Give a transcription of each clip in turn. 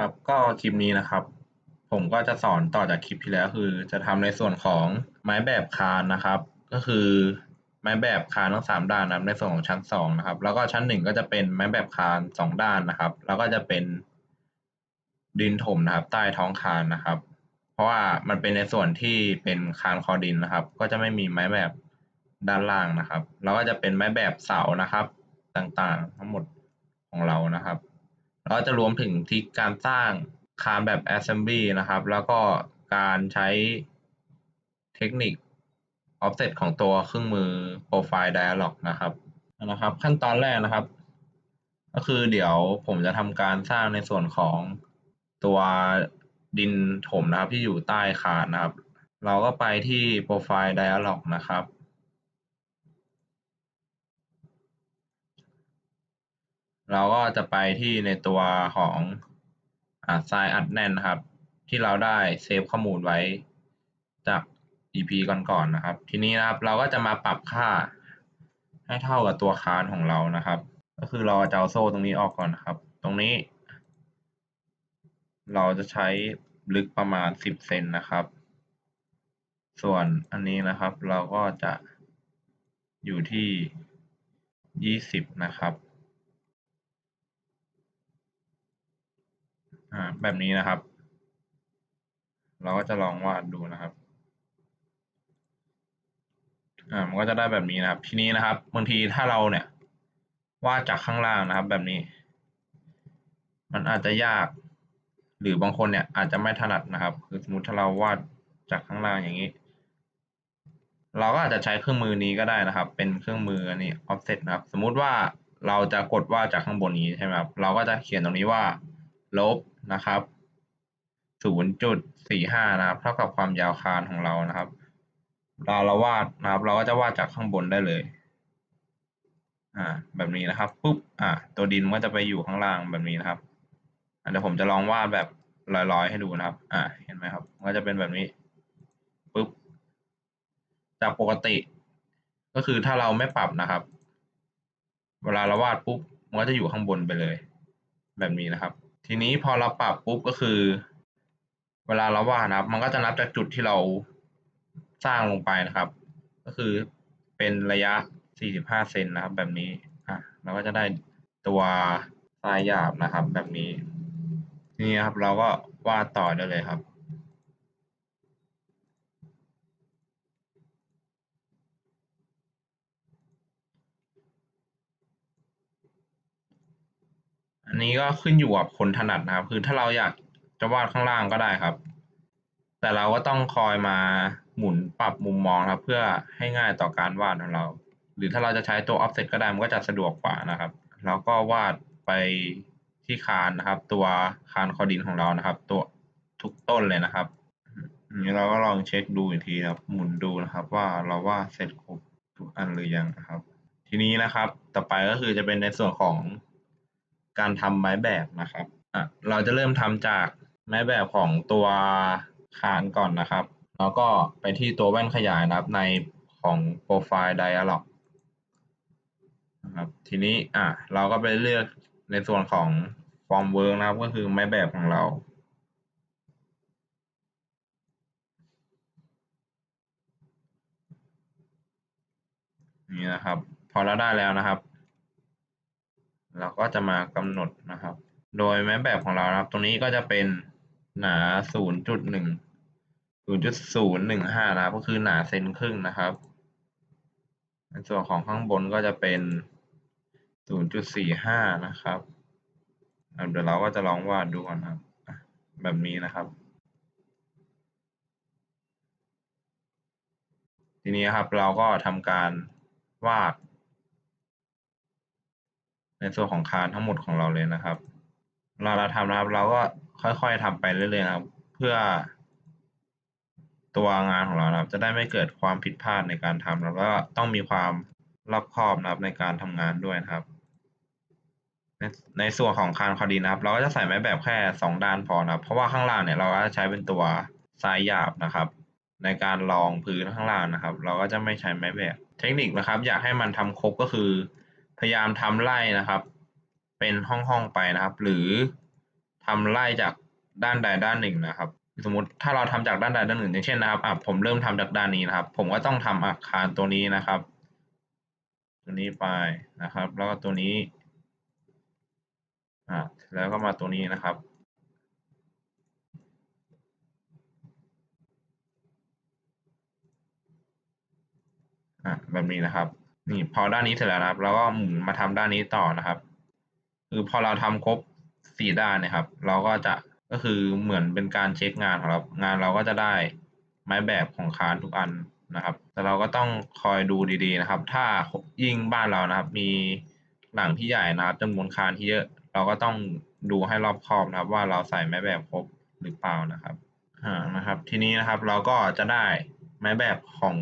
ครับก็คลิปนี้นะครับ ผมก็จะสอนต่อจากคลิปที่แล้วคือ จะทำในส่วนของไม้แบบคานนะครับ ก็คือไม้แบบคานทั้งสามด้านนะครับในส่วนของชั้นสองนะครับ แล้วก็ชั้นหนึ่งก็จะเป็นไม้แบบคานสองด้านนะครับ แล้วก็จะเป็นดินถมนะครับ ใต้ท้องคานนะครับ เพราะว่ามันเป็นในส่วนที่เป็นคานคอดินนะครับ ก็จะไม่มีไม้แบบด้านล่างนะครับ แล้วก็จะเป็นไม้แบบเสานะครับต่างๆ จะรวมถึงที่การสร้างคานแบบ assembly นะครับ แล้วก็การใช้เทคนิค offset ของตัวเครื่องมือ profile dialog นะครับนะครับ ขั้นตอนแรกนะครับ ก็คือเดี๋ยวผมจะทำการสร้างในส่วนของตัวดินถมนะครับที่อยู่ใต้คานนะครับ เราก็ไปที่ profile dialog นะครับ เราก็จะไปที่ในตัวของอ่าไซอัดแน่นนะครับ ที่เราได้เซฟข้อมูลไว้จาก EP ก่อนๆนนะครับ ทีนี้นะครับเราก็จะมาปรับค่าให้เท่ากับตัวคานของเรานะครับ ก็คือเราจะเอาโซ่ตรงนี้ออกก่อนนะครับ ตรงนี้ เราจะใช้ลึกประมาณสิบเซนนะครับ ส่วนอันนี้นะครับเราก็จะอยู่ที่ยี่สิบนะครับ อ่าแบบนี้นะครับ เราก็จะลองวาดดูนะครับอ่ามันก็จะได้แบบนี้นะครับ ทีนี้นะครับบางทีถ้าเราเนี่ยวาดจากข้างล่างนะครับ แบบนี้ มันอาจจะยาก หรือบางคนเนี่ยอาจจะไม่ถนัดนะครับ คือสมมติถ้าเราวาดจากข้างล่างอย่างนี้ เราก็อาจจะใช้เครื่องมือนี้ก็ได้นะครับ เป็นเครื่องมืออันนี้ offset นะครับ สมมุติว่าเราจะกดวาดจากข้างบนนี้ใช่ไหมครับเราก็จะเขียนตรงนี้ว่า ลบนะครับศูนย์จุดสี่ห้านะครับ เท่ากับความยาวคานของเรานะครับ เราเราวาดนะครับ เราก็จะวาดจากข้างบนได้เลย อ่า แบบนี้นะครับปุ๊บอ่า ตัวดินก็จะไปอยู่ข้างล่างแบบนี้นะครับเดี๋ยวผมจะลองวาดแบบลอยๆให้ดูนะครับ อ่า เห็นไหมครับ ก็จะเป็นแบบนี้ปุ๊บ จากปกติ ก็คือถ้าเราไม่ปรับนะครับ เวลาเราวาดปุ๊บ มันก็จะอยู่ข้างบนไปเลย แบบนี้นะครับ ทีนี้พอเราปรับปุ๊บก็คือ เวลาเราวาดนะครับ มันก็จะนับจากจุดที่เราสร้างลงไปนะครับ ก็คือเป็นระยะ 45 เซนนะครับ แบบนี้อะเราก็จะได้ตัวทรายหยาบนะครับ แบบนี้ทีนี้ครับเราก็วาดต่อได้เลยครับ อันนี้ก็ขึ้นอยู่กับคนถนัดนะครับ คือถ้าเราอยากจะวาดข้างล่างก็ได้ครับ แต่เราก็ต้องคอยมาหมุนปรับมุมมองครับ เพื่อให้ง่ายต่อการวาดของเรา หรือถ้าเราจะใช้ตัว offset ก็ได้มันก็จะสะดวกกว่านะครับเราก็วาดไปที่คานนะครับ ตัวคานคอดินของเรานะครับ ตัวทุกต้นเลยนะครับนี้เราก็ลองเช็คดูอีกทีครับ หมุนดูนะครับ ว่าเราวาดเสร็จครบทุกอันหรือยังนะครับ ทีนี้นะครับ ต่อไปก็คือจะเป็นในส่วนของ การทำไม้แบบนะครับอะเราจะเริ่มทำจากไม้แบบของตัวคานก่อนนะครับ แล้วก็ไปที่ตัวแว่นขยายนะครับในของ Profile Dialog นะครับทีนี้อะเราก็ไปเลือกในส่วนของ Form Work นะครับ ก็คือไม้แบบของเรานี่นะครับ พอเราได้แล้วนะครับ เราก็จะมากำหนดนะครับ โดยแม้แบบของเรานะครับ ตรงนี้ก็จะเป็นหนา 0.1 0.015 นะครับ ก็คือหนาเซนครึ่งนะครับในส่วนของข้างบนก็จะเป็น 0.45 นะครับ เดี๋ยวเราก็จะลองวาดดูก่อนครับ แบบนี้นะครับ ทีนี้ครับเราก็ทำการวาด ในส่วนของคานทั้งหมดของเราเลยนะครับเราเราทำนะครับเราก็ค่อยๆทำไปเรื่อยๆครับ เพื่อ ตัวงานของเรานะครับ จะได้ไม่เกิดความผิดพลาดในการทำแล้วก็ต้องมีความรอบคอบนะครับในการทำงานด้วยนะครับ ในในส่วนของคานคอดีนะครับ เราก็จะใส่ไม้แบบแค่สองด้านพอนะครับ เพราะว่าข้างล่างเนี่ยเราก็จะใช้เป็นตัวทรายหยาบนะครับ ในการรองพื้นข้างล่างนะครับ เราก็จะไม่ใช้ไม้แบบ เทคนิคนะครับ อยากให้มันทำครบก็คือ พยายามทำไล่นะครับ เป็นห้องๆไปนะครับ หรือทำไล่จากด้านใดด้านหนึ่งนะครับ สมมติถ้าเราทำจากด้านใดด้านหนึ่งอย่างเช่นนะครับอะผมเริ่มทำจากด้านนี้นะครับ ผมก็ต้องทำอาคารตัวนี้นะครับ ตัวนี้ไปนะครับ แล้วก็ตัวนี้อ่าแล้วก็มาตัวนี้นะครับอะแบบนี้นะครับ นี่พอด้านนี้เสร็จแล้วนะครับเราก็หมุนมาทำด้านนี้ต่อนะครับ คือพอเราทำครบสี่ด้านนะครับ เราก็จะก็คือเหมือนเป็นการเช็คงานของเรางานเราก็จะได้ไม้แบบของคานทุกอันนะครับ แต่เราก็ต้องคอยดูดีๆนะครับ ถ้ายิ่งบ้านเรานะครับ มีหลังที่ใหญ่นะครับจำนวนคานที่เยอะ เราก็ต้องดูให้รอบคอบนะครับ ว่าเราใส่ไม้แบบครบหรือเปล่านะครับอ่านะครับ ทีนี้นะครับเราก็จะได้ไม้แบบของ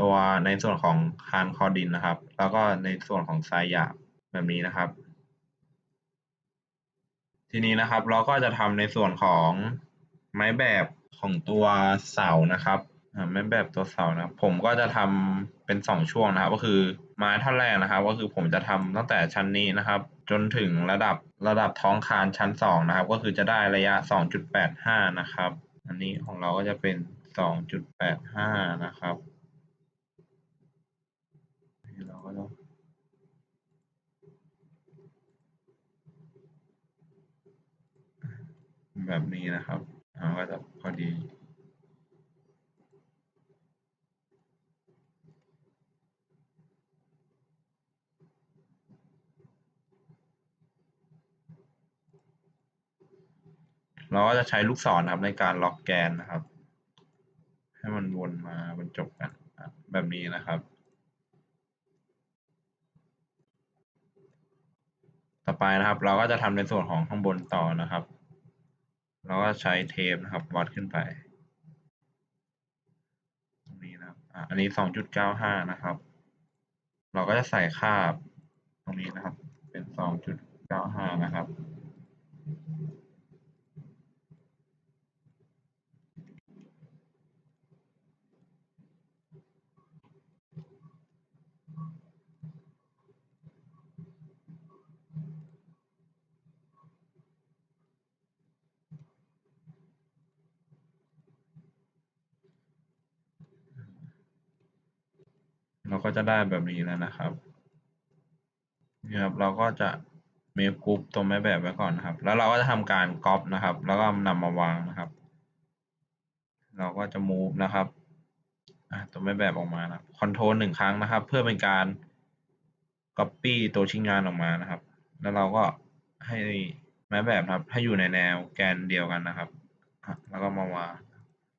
ตัวในส่วนของคานคอดินนะครับ แล้วก็ในส่วนของทรายหยาบแบบนี้นะครับ ทีนี้นะครับเราก็จะทำในส่วนของไม้แบบของตัวเสานะครับไม้แบบตัวเสานะผมก็จะทำเป็นสองช่วงนะครับ ก็คือไม้ท่อนแรกนะครับ ก็คือผมจะทำตั้งแต่ชั้นนี้นะครับ จนถึงระดับระดับท้องคานชั้นสองนะครับ ก็คือจะได้ระยะสองจุดแปดห้านะครับ อันนี้ของเราก็จะเป็นสองจุดแปดห้านะครับ เราก็ต้องแบบนี้นะครับอ่าก็จะพอดี เราก็จะใช้ลูกศรนะครับในการล็อกแกนนะครับ ให้มันวนมาบรรจบกันแบบนี้นะครับ ต่อ ไปนะครับ เราก็จะทำในส่วนของข้างบนต่อนะครับ เราก็ใช้เทปนะครับวัดขึ้นไป ตรงนี้นะครับอะอันนี้สองจุดเก้าห้านะครับ เราก็จะใส่คาบตรงนี้นะครับ เป็นสองจุดเก้าห้านะครับ ก็จะได้แบบนี้แล้วนะครับนี่ครับเราก็จะเมฟกรุ๊ปตัวแม่แบบไว้ก่อนนะครับ แล้วเราก็จะทำการก๊อปนะครับ แล้วก็นำมาวางนะครับ เราก็จะ move นะครับตัวแม่แบบออกมานะคอนโทรลหนึ่งครั้งนะครับ เพื่อเป็นการ copy ตัวชิ้นงานออกมานะครับ แล้วเราก็ให้แม่แบบครับ ให้อยู่ในแนวแกนเดียวกันนะครับแล้วก็มาวาง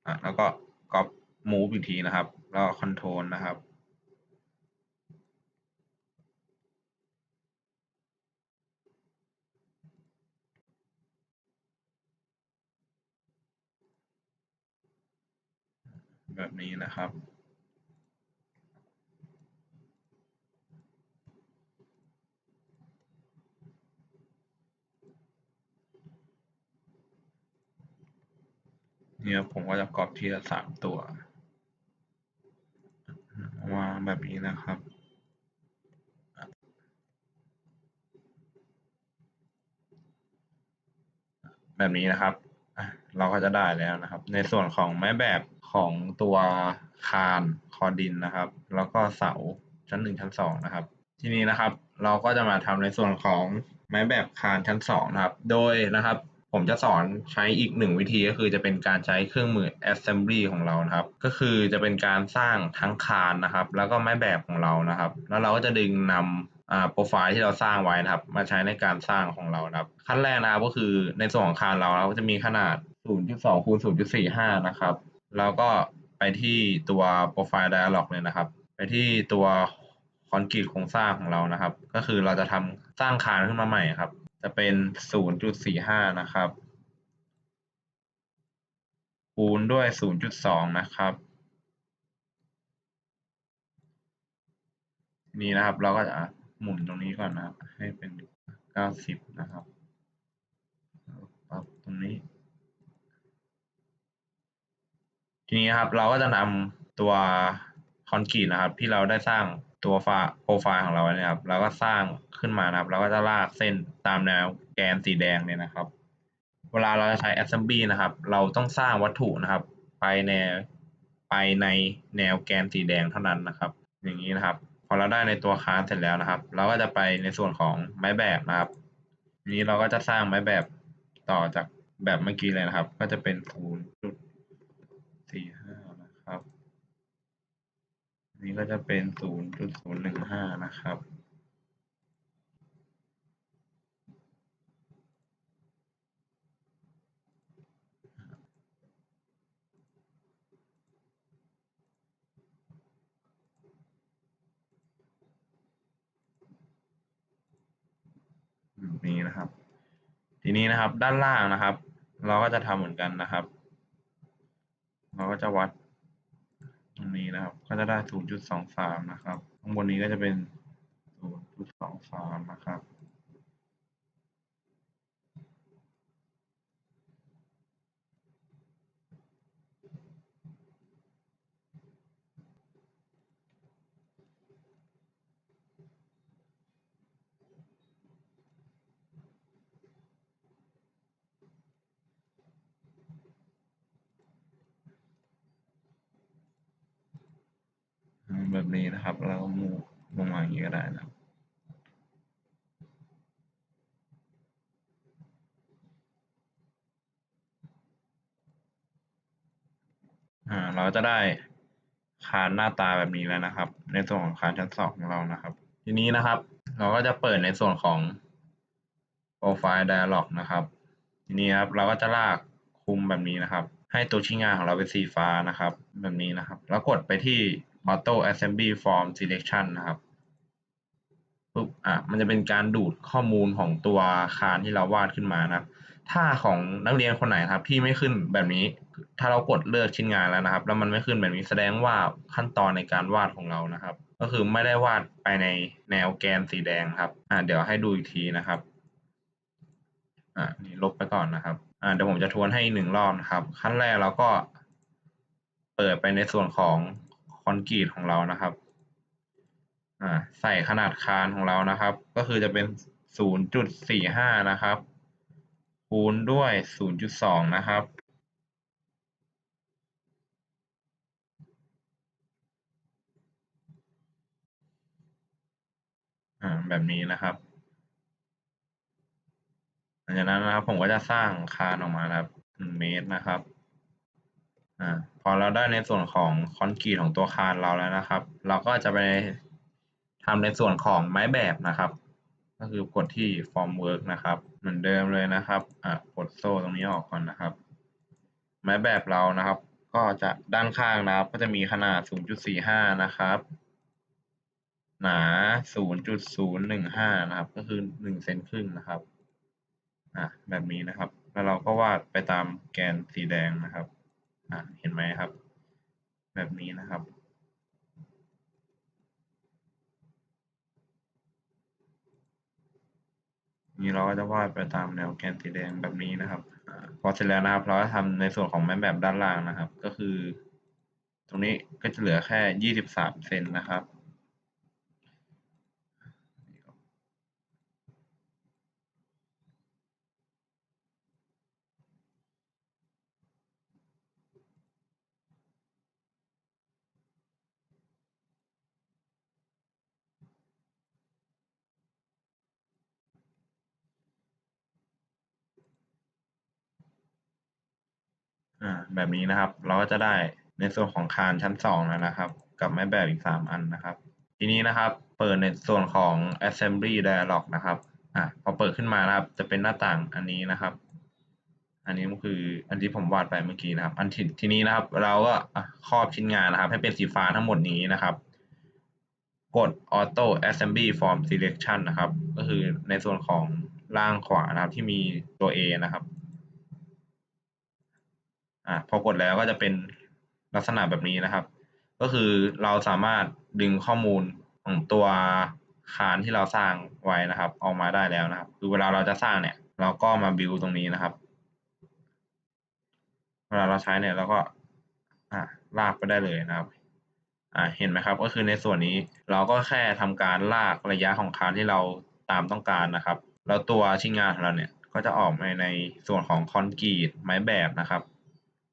อะแล้วก็ copy move อีกทีนะครับ แล้วก็ control นะครับ แบบนี้นะครับเนี่ยผมก็จะกรอบทีละสามตัววางแบบนี้นะครับ แบบนี้นะครับ เราก็จะได้แล้วนะครับ ในส่วนของไม้แบบ ของตัวคานคอดินนะครับ แล้วก็เสาชั้นหนึ่งชั้นสองนะครับ ทีนี้นะครับเราก็จะมาทำในส่วนของไม้แบบคานชั้นสองนะครับ โดยนะครับผมจะสอนใช้อีกหนึ่งวิธีก็คือจะเป็นการใช้เครื่องมือ assembly ของเรานะครับ ก็คือจะเป็นการสร้างทั้งคานนะครับ แล้วก็ไม้แบบของเรานะครับ แล้วเราก็จะดึงนำโปรไฟล์ที่เราสร้างไว้นะครับ มาใช้ในการสร้างของเรานะครับ ขั้นแรกนะครับก็คือในส่วนของคานเราเราก็จะมีขนาด 0.2คูณ0.45 นะครับ แล้วก็ไปที่ตัวโปรไฟล์ dialog เลยนะครับ ไปที่ตัวคอนกรีตโครงสร้างของเรานะครับ ก็คือเราจะทำสร้างคานขึ้นมาใหม่ครับ จะเป็น 0.45 นะครับ คูณด้วย 0.2 นะครับนี่นะครับ เราก็จะหมุนตรงนี้ก่อนนะครับ ให้เป็น 90 นะครับปรับตรงนี้ ทีนี้ครับเราก็จะนำตัวคอนกรีตนะครับ ที่เราได้สร้างตัวไฟโปรไฟล์ของเราไว้เนะครับเราก็สร้างขึ้นมานะครับ เราก็จะลากเส้นตามแนวแกนสีแดงเนี่ยนะครับ เวลาเราจะใช้ assembly นะครับ เราต้องสร้างวัตถุนะครับ ไปในไปในแนวแกนสีแดงเท่านั้นนะครับ อย่างนี้นะครับ พอเราได้ในตัวคานเสร็จแล้วนะครับ เราก็จะไปในส่วนของไม้แบบนะครับนี้เราก็จะสร้างไม้แบบต่อจากแบบเมื่อกี้เลยนะครับ ก็จะเป็นศูนย์จุด สี่ห้านะครับอันนี้ก็จะเป็นศูนย์จุดศูนย์หนึ่งห้านะครับแบบนี้นะครับ ทีนี้นะครับด้านล่างนะครับ เราก็จะทำเหมือนกันนะครับ เราก็จะวัดตรงนี้นะครับ ก็จะได้ 0.23 นะครับ ข้างบนนี้ก็จะเป็น 0.23 นะครับ แบบนี้นะครับเราก็มูลงมาอย่างนี้ก็ได้นะครับอ่าเราจะได้คานหน้าตาแบบนี้แล้วนะครับ ในส่วนของคานชั้นสองของเรานะครับ ทีนี้นะครับ เราก็จะเปิดในส่วนของ Profile Dialog นะครับ ทีนี้ครับเราก็จะลากคุมแบบนี้นะครับ ให้ตัวชี้นงานของเราเป็นสีฟ้านะครับ แบบนี้นะครับ แล้วกดไปที่ Auto Assembly Form Selection นะครับปุ๊บอะมันจะเป็นการดูดข้อมูลของตัวคานที่เราวาดขึ้นมานะครับ ถ้าของนักเรียนคนไหนครับที่ไม่ขึ้นแบบนี้ ถ้าเรากดเลือกชิ้นงานแล้วนะครับ แล้วมันไม่ขึ้นแบบนี้แสดงว่าขั้นตอนในการวาดของเรานะครับ ก็คือไม่ได้วาดไปในแนวแกนสีแดงครับอ่าเดี๋ยวให้ดูอีกทีนะครับอ่านี่ลบไปก่อนนะครับอ่าเดี๋ยวผมจะทวนให้หนึ่งรอบนะครับ ขั้นแรกเราก็เปิดไปในส่วนของ คอนกรีตของเรานะครับอ่าใส่ขนาดคานของเรานะครับ ก็คือจะเป็น 0.45 นะครับ คูณด้วย 0.2 นะครับอ่าแบบนี้นะครับหลังจากนั้นนะครับผมก็จะสร้างคานออกมาครับ1เมตรนะครับ พอเราได้ในส่วนของคอนกรีตของตัวคานเราแล้วนะครับ เราก็จะไปทำในส่วนของไม้แบบนะครับ ก็คือกดที่ Form Work นะครับ เหมือนเดิมเลยนะครับอ่ากดโซ่ตรงนี้ออกก่อนนะครับ ไม้แบบเรานะครับ ก็จะด้านข้างนะครับ ก็จะมีขนาด 0.45 นะครับ หนา 0.015 นะครับ ก็คือ 1 เซนครึ่งนะครับอะแบบนี้นะครับ แล้วเราก็วาดไปตามแกนสีแดงนะครับ อะเห็นไหมครับ แบบนี้นะครับ นี่เราก็จะวาดไปตามแนวแกนสีแดงแบบนี้นะครับอพอเสร็จแล้วนะครับเราก็ทำในส่วนของแม่แบบด้านล่างนะครับ ก็คือ ตรงนี้ก็จะเหลือแค่ยี่สิบสามเซนนะครับ อ่าแบบนี้นะครับ เราก็จะได้ในส่วนของคานชั้นสองแล้วนะครับ กับไม้แบบอีกสามอันนะครับ ทีนี้นะครับ เปิดในส่วนของ assembly dialog นะครับอ่าพอเปิดขึ้นมานะครับ จะเป็นหน้าต่างอันนี้นะครับ อันนี้ก็คืออันที่ผมวาดไปเมื่อกี้นะครับ อันที่ทีนี้นะครับ เราก็ครอบชิ้นงานนะครับ ให้เป็นสีฟ้าทั้งหมดนี้นะครับกด auto assembly form selection นะครับ ก็คือในส่วนของล่างขวานะครับที่มีตัว A นะครับ อ่าพอกดแล้วก็จะเป็นลักษณะแบบนี้นะครับ ก็คือเราสามารถดึงข้อมูลของตัวคานที่เราสร้างไว้นะครับ ออกมาได้แล้วนะครับ คือเวลาเราจะสร้างเนี่ย เราก็มาบิวตรงนี้นะครับ เวลาเราใช้เนี่ยเราก็อ่าลากไปได้เลยนะครับอ่าเห็นไหมครับ ก็คือในส่วนนี้เราก็แค่ทำการลากระยะของคานที่เราตามต้องการนะครับ แล้วตัวชิ้นงานของเราเนี่ยก็จะออกมาในส่วนของคอนกรีตไม้แบบนะครับ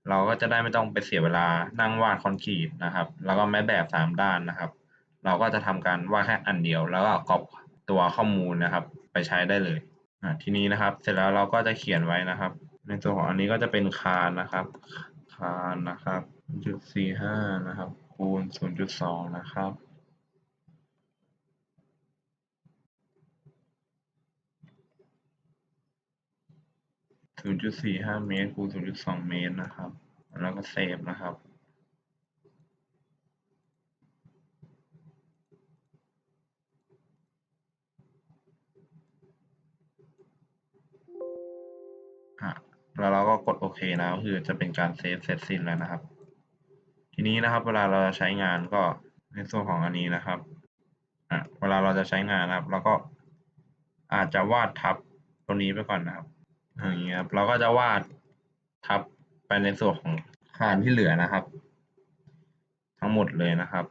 เราก็จะได้ไม่ต้องไปเสียเวลานั่งวาดคอนกรีตนะครับ แล้วก็แม้แบบสามด้านนะครับ เราก็จะทำการวาดแค่อันเดียว แล้วก็ก๊อปตัวข้อมูลนะครับ ไปใช้ได้เลยทีนี้นะครับ เสร็จแล้วเราก็จะเขียนไว้นะครับ ในตัวของอันนี้ก็จะเป็นคานนะครับ คานนะครับจุดสี่ห้านะครับ คูณศูนย์จุดสองนะครับ ศูนย์จุดสี่ห้าเมตรคูณศูนย์จุดสองเมตรนะครับ แล้วก็เซฟนะครับอะแล้วเราก็กดโอเคนะก็คือจะเป็นการเซฟเสร็จสิ้นแล้วนะครับ ทีนี้นะครับ เวลาเราจะใช้งานก็ในส่วนของอันนี้นะครับอะเวลาเราจะใช้งานนะครับ เราก็อาจจะวาดทับตรงนี้ไปก่อนนะครับ อย่างเงี้ยครับเราก็จะวาดทับไปในส่วนของคานที่เหลือนะครับ ทั้งหมดเลยนะครับ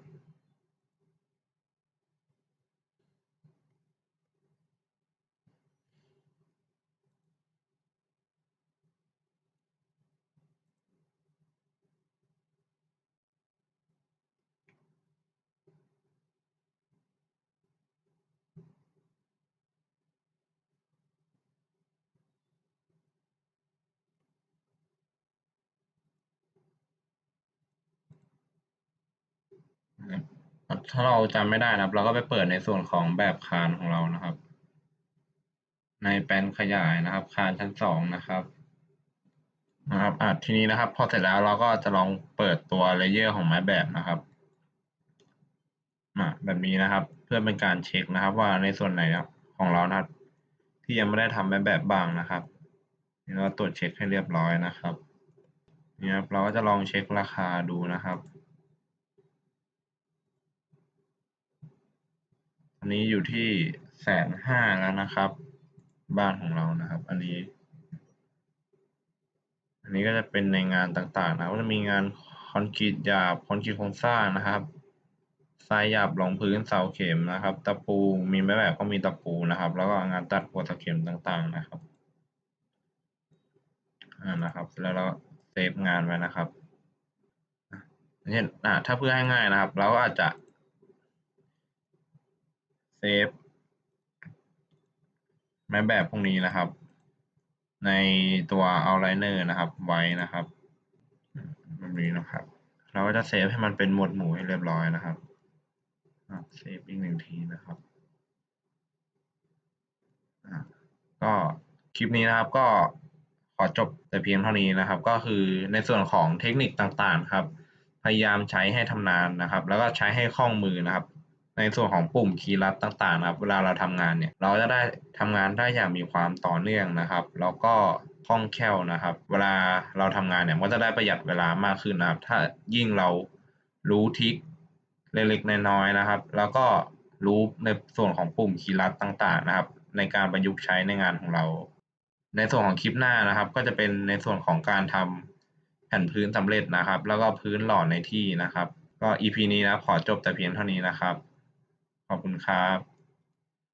ถ้าเราจำไม่ได้นะครับ เราก็ไปเปิดในส่วนของแบบคานของเรานะครับ ในแปลนขยายนะครับ คานชั้นสองนะครับ นะครับอะทีนี้นะครับ พอเสร็จแล้วเราก็จะลองเปิดตัวเลเยอร์ของไม้แบบนะครับอะแบบนี้นะครับ เพื่อเป็นการเช็คนะครับ ว่าในส่วนไหนของเรานะที่ยังไม่ได้ทำไม้แบบบางนะครับนี่เราตรวจเช็คให้เรียบร้อยนะครับนี่ครับเราก็จะลองเช็คราคาดูนะครับ อันนี้อยู่ที่แสนห้าแล้วนะครับ บ้านของเรานะครับ อันนี้ อันนี้ก็จะเป็นในงานต่างๆนะก็จะมีงานคอนกรีตหยาบคอนกรีตโครงสร้างนะครับทรายหยาบรองพื้นเสาเข็มนะครับ ตะปูมีไม้แบบก็มีตะปูนะครับ แล้วก็งานตัดหัวตะเข็มต่างๆนะครับอ่านะครับ แล้วเราเซฟงานไว้นะครับเช่นอ่าถ้าเพื่อให้ง่ายนะครับ เราก็อาจจะ เซฟไม้แบบพวกนี้นะครับ ในตัว outliner นะครับ ไว้นะครับแบบนี้นะครับ เราก็จะเซฟให้มันเป็นหมวดหมู่ให้เรียบร้อยนะครับเซฟอีกหนึ่งทีนะครับก็คลิปนี้นะครับก็ขอจบแต่เพียงเท่านี้นะครับ ก็คือในส่วนของเทคนิคต่างๆครับ พยายามใช้ให้ทำนานนะครับ แล้วก็ใช้ให้คล่องมือนะครับ ในส่วนของปุ่มคีย์ลัดต่างๆนะครับ เวลาเราทำงานเนี่ย เราจะได้ทำงานได้อย่างมีความต่อเนื่องนะครับ แล้วก็คล่องแคล่วนะครับ เวลาเราทำงานเนี่ยก็จะได้ประหยัดเวลามากขึ้นนะครับ ถ้ายิ่งเรารู้ทิกเล็กๆน้อยๆนะครับ แล้วก็รู้ในส่วนของปุ่มคีย์ลัดต่างๆนะครับ ในการประยุกต์ใช้ในงานของเรา ในส่วนของคลิปหน้านะครับ ก็จะเป็นในส่วนของการทำแผ่นพื้นสำเร็จนะครับ แล้วก็พื้นหล่อในที่นะครับ ก็ EP นี้นะขอจบแต่เพียงเท่านี้นะครับ ขอบคุณครับ